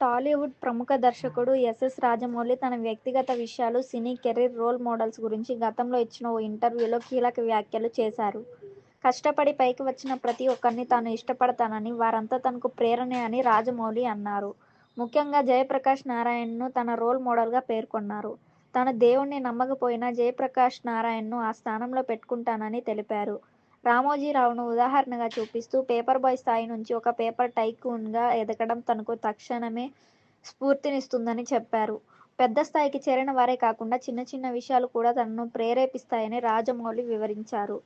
టాలీవుడ్ ప్రముఖ దర్శకుడు ఎస్ఎస్ రాజమౌళి తన వ్యక్తిగత విషయాలు, సినీ కెరీర్, రోల్ మోడల్స్ గురించి గతంలో ఇచ్చిన ఓ ఇంటర్వ్యూలో కీలక వ్యాఖ్యలు చేశారు. కష్టపడి పైకి వచ్చిన ప్రతి ఒక్కరిని తాను ఇష్టపడతానని, వారంతా తనకు ప్రేరణ అని రాజమౌళి అన్నారు. ముఖ్యంగా జయప్రకాష్ నారాయణ్ను తన రోల్ మోడల్గా పేర్కొన్నారు. తన దేవుణ్ణి నమ్మకపోయినా జయప్రకాష్ నారాయణ్ను ఆ స్థానంలో పెట్టుకుంటానని తెలిపారు. రామోజీరావును ఉదాహరణగా చూపిస్తూ పేపర్ బాయ్ స్థాయి నుంచి ఒక పేపర్ టైకూన్గా ఎదగడం తనకు తక్షణమే స్ఫూర్తినిస్తుందని చెప్పారు. పెద్ద స్థాయికి చేరిన వారే కాకుండా చిన్న చిన్న విషయాలు కూడా తనను ప్రేరేపిస్తాయని రాజమౌళి వివరించారు.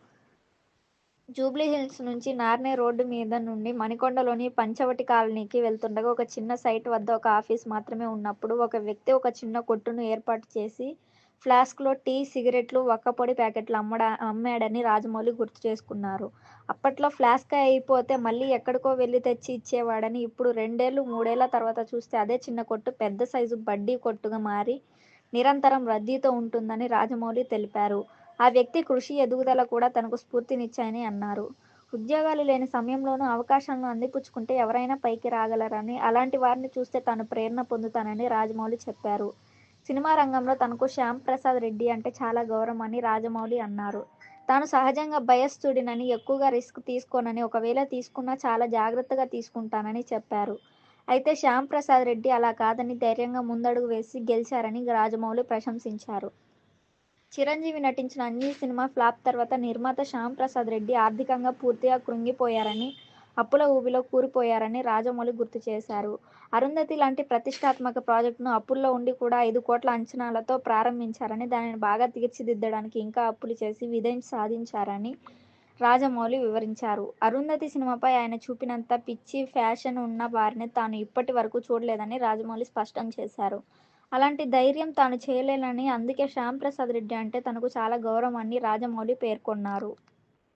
జూబ్లీహిల్స్ నుంచి నార్నే రోడ్డు మీద నుండి మణికొండలోని పంచవటి కాలనీకి వెళ్తుండగా ఒక చిన్న సైట్ వద్ద ఒక ఆఫీస్ మాత్రమే ఉన్నప్పుడు ఒక వ్యక్తి ఒక చిన్న కొట్టును ఏర్పాటు చేసి ఫ్లాస్క్లో టీ, సిగరెట్లు, వక్కపొడి ప్యాకెట్లు అమ్మడా అమ్మాడని రాజమౌళి గుర్తు చేసుకున్నారు. అప్పట్లో ఫ్లాస్క్ అయిపోతే మళ్ళీ ఎక్కడికో వెళ్ళి తెచ్చి ఇచ్చేవాడని ఇప్పుడు రెండేళ్ళు, మూడేళ్ళ తర్వాత చూస్తే అదే చిన్న కొట్టు పెద్ద సైజు బడ్డీ కొట్టుగా మారి నిరంతరం రద్దీతో ఉంటుందని రాజమౌళి తెలిపారు. ఆ వ్యక్తి కృషి, ఎదుగుదల కూడా తనకు స్ఫూర్తినిచ్చాయని అన్నారు. ఉద్యోగాలు లేని సమయంలోనూ అవకాశాలను అందిపుచ్చుకుంటే ఎవరైనా పైకి రాగలరని, అలాంటి వారిని చూస్తే తాను ప్రేరణ పొందుతానని రాజమౌళి చెప్పారు. సినిమా రంగంలో తనకు శ్యాంప్రసాద్ రెడ్డి అంటే చాలా గౌరవం అని రాజమౌళి అన్నారు. తాను సహజంగా భయస్థుడినని, ఎక్కువగా రిస్క్ తీసుకోనని, ఒకవేళ తీసుకున్నా చాలా జాగ్రత్తగా తీసుకుంటానని చెప్పారు. అయితే శ్యామ్ ప్రసాద్ రెడ్డి అలా కాదని ధైర్యంగా ముందడుగు వేసి గెలిచారని రాజమౌళి ప్రశంసించారు. చిరంజీవి నటించిన అన్ని సినిమా ఫ్లాప్ తర్వాత నిర్మాత శ్యాంప్రసాద్ రెడ్డి ఆర్థికంగా పూర్తిగా కృంగిపోయారని, అప్పుల ఊబిలో కూరిపోయారని రాజమౌళి గుర్తు చేశారు. 'అరుంధతి' లాంటి ప్రతిష్టాత్మక ప్రాజెక్టును అప్పుల్లో ఉండి కూడా ఐదు కోట్ల అంచనాలతో ప్రారంభించారని, దానిని బాగా తీర్చిదిద్దడానికి ఇంకా అప్పులు చేసి విధయం సాధించారని రాజమౌళి వివరించారు. 'అరుంధతి' సినిమాపై ఆయన చూపినంత పిచ్చి, ఫ్యాషన్ ఉన్న వారిని తాను ఇప్పటి వరకు చూడలేదని రాజమౌళి స్పష్టం చేశారు. అలాంటి ధైర్యం తాను చేయలేనని, అందుకే శ్యాంప్రసాద్ రెడ్డి అంటే తనకు చాలా గౌరవం అని రాజమౌళి పేర్కొన్నారు.